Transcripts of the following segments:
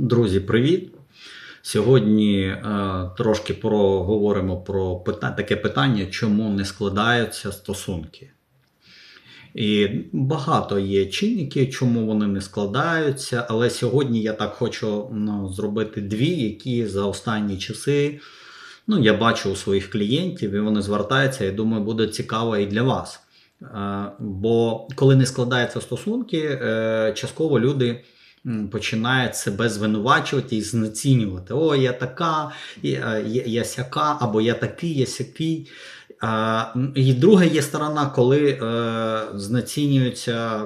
Друзі, привіт! Сьогодні е, трошки проговоримо про пита- таке питання, чому не складаються стосунки. І багато є чинників, чому вони не складаються, але сьогодні я так хочу ну, зробити дві, які за останні часи ну, я бачу у своїх клієнтів, і вони звертаються, і думаю, буде цікаво і для вас. Е, Бо коли не складаються стосунки, е, частково люди м, починають себе звинувачувати і знецінювати. О, я така, я, я, я сяка, або я такий, я сякий. І друга є сторона, коли е, знецінюються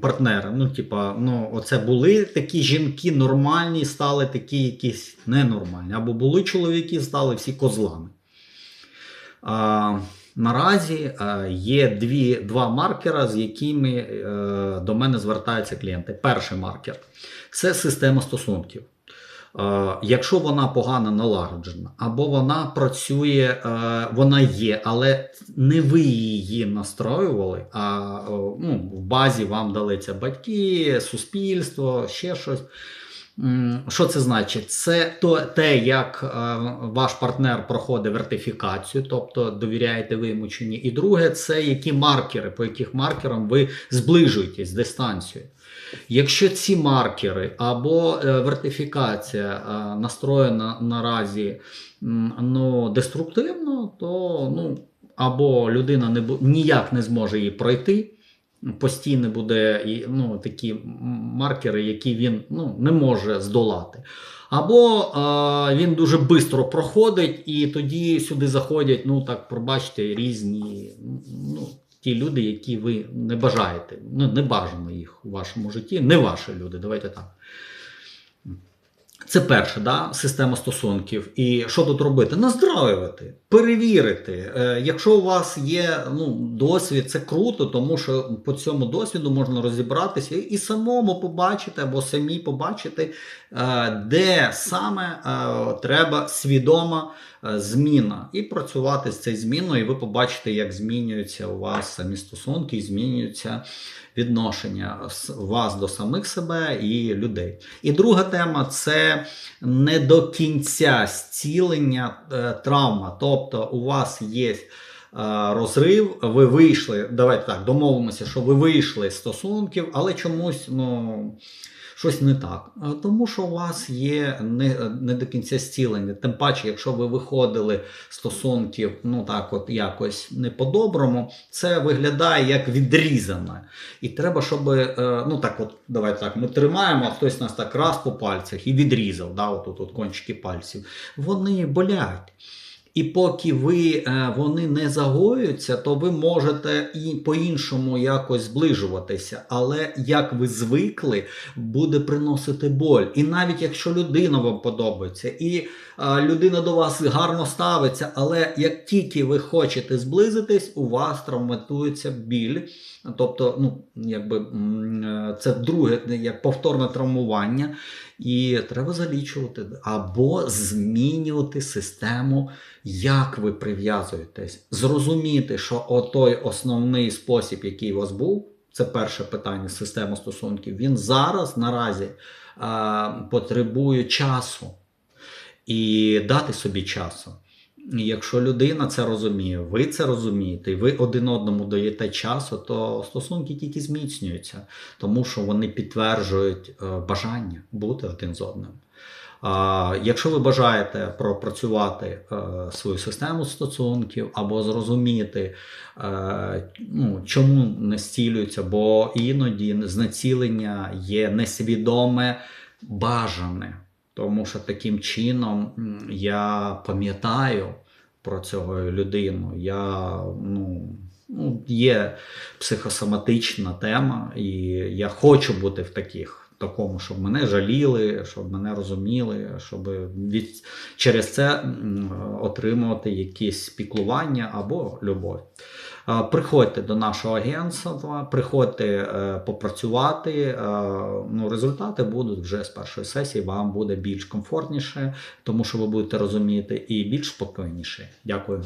партнери. Ну, типа, ну, оце були такі жінки нормальні, стали такі якісь ненормальні. Або були чоловіки, стали всі козлами. А, наразі е, є дві, два маркера, з якими е, до мене звертаються клієнти. Перший маркер це система стосунків. Е, Якщо вона погано налагоджена, або вона працює, вона є, але не ви її настроювали, а ну, в базі вам дали це батьки, суспільство, ще щось. Що це значить? Це то, те, як е, ваш партнер проходить вертифікацію, тобто довіряєте ви йому чи ні. І друге, це які маркери, по яких маркерам ви зближуєтесь дистанцією. Якщо ці маркери або е, вертифікація е, настроєна наразі ну, деструктивно, то ну, або людина не, ніяк не зможе її пройти, постійно буде ну, такі маркери, які він ну, не може здолати. Або е, він дуже швидко проходить, і тоді сюди заходять, ну так пробачте, різні ну, ті люди, які ви не бажаєте. Ну, не бажано їх у вашому житті, не ваші люди, давайте так. Це перше, да, система стосунків. І що тут робити? Наздравлювати, перевірити. Е, якщо у вас є ну, досвід, це круто, тому що по цьому досвіду можна розібратися і самому побачити або самі побачити, е, де саме е, треба свідома зміна, і працювати з цією зміною, і ви побачите, як змінюються у вас самі стосунки, і змінюються відношення вас до самих себе і людей. І друга тема це не до кінця зцілення травма. Тобто у вас є е, розрив, ви вийшли, давайте так, домовимося, що ви вийшли з стосунків, але чомусь ну, щось не так. Тому що у вас є не, не до кінця зцілення. Тим паче, якщо ви виходили з стосунків, ну так, от якось не по-доброму, це виглядає як відрізане. І треба, щоб, е, ну так, от давайте так, ми тримаємо, а хтось нас так раз по пальцях і відрізав, да, от, от, от кончики пальців. Вони болять. І поки ви, е, вони не загоюються, то ви можете і по-іншому якось зближуватися. Але як ви звикли, буде приносити боль. І навіть якщо людина вам подобається, і е, людина до вас гарно ставиться, але як тільки ви хочете зблизитись, у вас травматується біль. Тобто, ну, якби е, це друге, як повторне травмування, і треба залічувати або змінювати систему, як ви прив'язуєтесь, зрозуміти, що отой основний спосіб, який у вас був, це перше питання система стосунків. Він зараз наразі а, потребує часу і дати собі часу. І Якщо людина це розуміє, ви це розумієте, і ви один одному даєте часу, то стосунки тільки зміцнюються, тому що вони підтверджують е, бажання бути один з одним. Якщо ви бажаєте пропрацювати е, свою систему стосунків або зрозуміти, е, ну, чому не зцілюється, бо іноді знецілення є несвідоме бажане. Тому що таким чином я пам'ятаю про цього людину. Я, ну, ну, є психосоматична тема, і я хочу бути в таких. Такому, щоб мене жаліли, щоб мене розуміли, щоб від, через це отримувати якісь піклування або любов. Приходьте до нашого агентства, приходьте е, попрацювати. е, Ну, результати будуть вже з першої сесії. Вам буде більш комфортніше, тому що ви будете розуміти і більш спокійніше. Дякую.